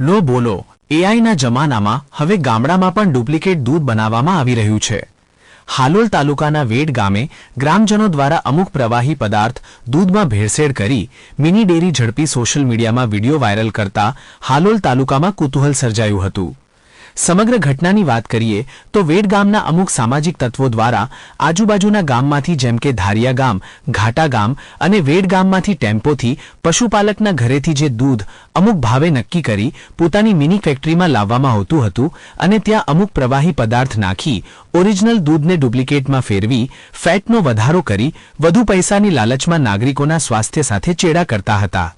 લો બોલો એઆઈના જમાનામાં હવે ગામડામાં પણ ડુપ્લિકેટ દૂધ બનાવવામાં આવી રહ્યું છે. હાલોલ તાલુકાના વેડ ગામે ગ્રામજનો દ્વારા અમુક પ્રવાહી પદાર્થ દૂધમાં ભેળસેળ કરી મિની ડેરી ઝડપી સોશિયલ મીડિયામાં વીડિયો વાયરલ કરતા હાલોલ તાલુકામાં કુતૂહલ સર્જાયું હતું. સમગ્ર ઘટનાની વાત કરીએ તો વેડ ગામના અમુક સામાજિક તત્વો દ્વારા આજુબાજુના ગામમાંથી જેમ કે ધારિયા ગામ, ઘાટા ગામ અને વેડ ગામમાંથી ટેમ્પોથી પશુપાલકના ઘરેથી જે દૂધ અમુક ભાવે નક્કી કરી પોતાની મિની ફેક્ટરીમાં લાવવામાં આવતું હતું અને ત્યાં અમુક પ્રવાહી પદાર્થ નાખી ઓરિજિનલ દૂધને ડુપ્લિકેટમાં ફેરવી ફેટનો વધારો કરી વધુ પૈસાની લાલચમાં નાગરિકોના સ્વાસ્થ્ય સાથે ચેડા કરતા હતા.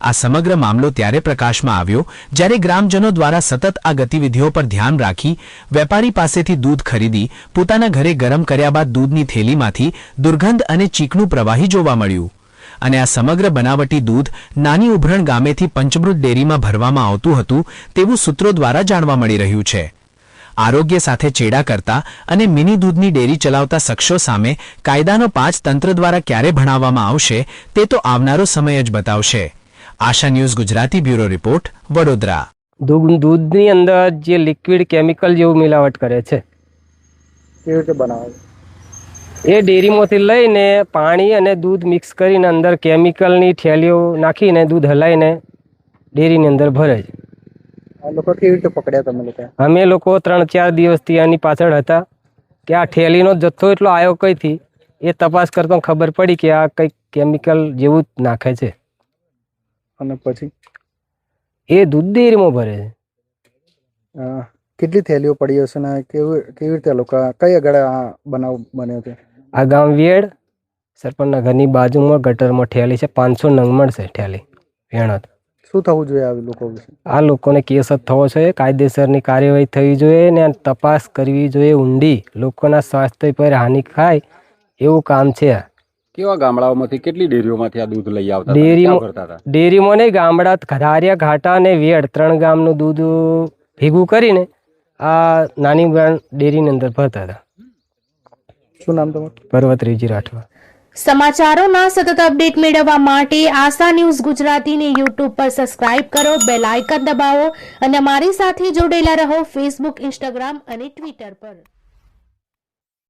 આ સમગ્ર મામલો ત્યારે પ્રકાશમાં આવ્યો જ્યારે ગ્રામજનો દ્વારા સતત આ ગતિવિધિઓ પર ધ્યાન રાખી વેપારી પાસેથી દૂધ ખરીદી, પોતાના ઘરે ગરમ કર્યા બાદ દૂધની થેલીમાંથી દુર્ગંધ અને ચીકણું પ્રવાહી જોવા મળ્યું. અને આ સમગ્ર બનાવટી દૂધ નાની ઉભરણ ગામેથી પંચમૃત ડેરીમાં ભરવામાં આવતું હતું તેવું સૂત્રો દ્વારા જાણવા મળી રહ્યું છે. આરોગ્ય સાથે ચેડા કરતા અને મિની દૂધની ડેરી ચલાવતા શખ્સો સામે કાયદાનો પાંચ તંત્ર દ્વારા ક્યારે ભણાવવામાં આવશે તે તો આવનારો સમય જ બતાવશે. Asha news Gujarati bureau report Vadodara. દૂધ દૂધની અંદર જે લિક્વિડ કેમિકલ જેવું મિલાવટ કરે છે કેવી રીતે બનાવે એ ડેરીમાંથી લઈને પાણી અને દૂધ મિક્સ કરીને અંદર કેમિકલની થેલીઓ નાખીને દૂધ હલાવીને ડેરીની અંદર ભરે છે. લોકો કેવી રીતે પકડ્યા તમે લોકો? અમે લોકો ત્રણ ચાર દિવસથી આની પાછળ હતા કે આ થેલીનો જથ્થો એટલો આવ્યો કઈથી એ તપાસ કરતો ખબર પડી કે આ કંઈક કેમિકલ જેવું જ નાખે છે. અને પછી? એ દૂધ ડેરીમાં ભરે છે. કેટલી થેલીઓ પડી હશે ને કેવી કેવી રીતે લોકો કઈ આગળ આ બનાવ બન્યો છે? આ ગામ વેડ સરપંચના ઘરની બાજુમાં ગટરમાં ઠેલી છે પાંચસો નંગ મળશે ઠેલી વેણત. શું થવું જોઈએ આ લોકો વિશે? આ લોકોને કેસ જ થવો જોઈએ કાયદેસરની કાર્યવાહી થવી જોઈએ ને તપાસ કરવી જોઈએ ઊંડી. લોકોના સ્વાસ્થ્ય પર હાનિ થાય એવું કામ છે આ. કેવા ગામડાઓમાંથી કેટલી ડેરીઓમાંથી આ દૂધ લઈ આવતા હતા? ડેરીમાં- નહીં ગામડા ધારિયા ઘાટા અને વેડ ત્રણ ગામનું દૂધ ભેગું કરીને આ નાની ડેરીની અંદર ભરતા હતા. શું નામ તમારું? પર્વતરીજી રાઠવા. સમાચારોના સતત અપડેટ મેળવવા માટે આશા ન્યૂઝ ગુજરાતીને યુટ્યુબ પર સબસ્ક્રાઇબ કરો બેલ આઇકન દબાવો અને અમારી સાથે જોડેલા રહો ફેસબુક ઇન્સ્ટાગ્રામ અને ટ્વિટર પર.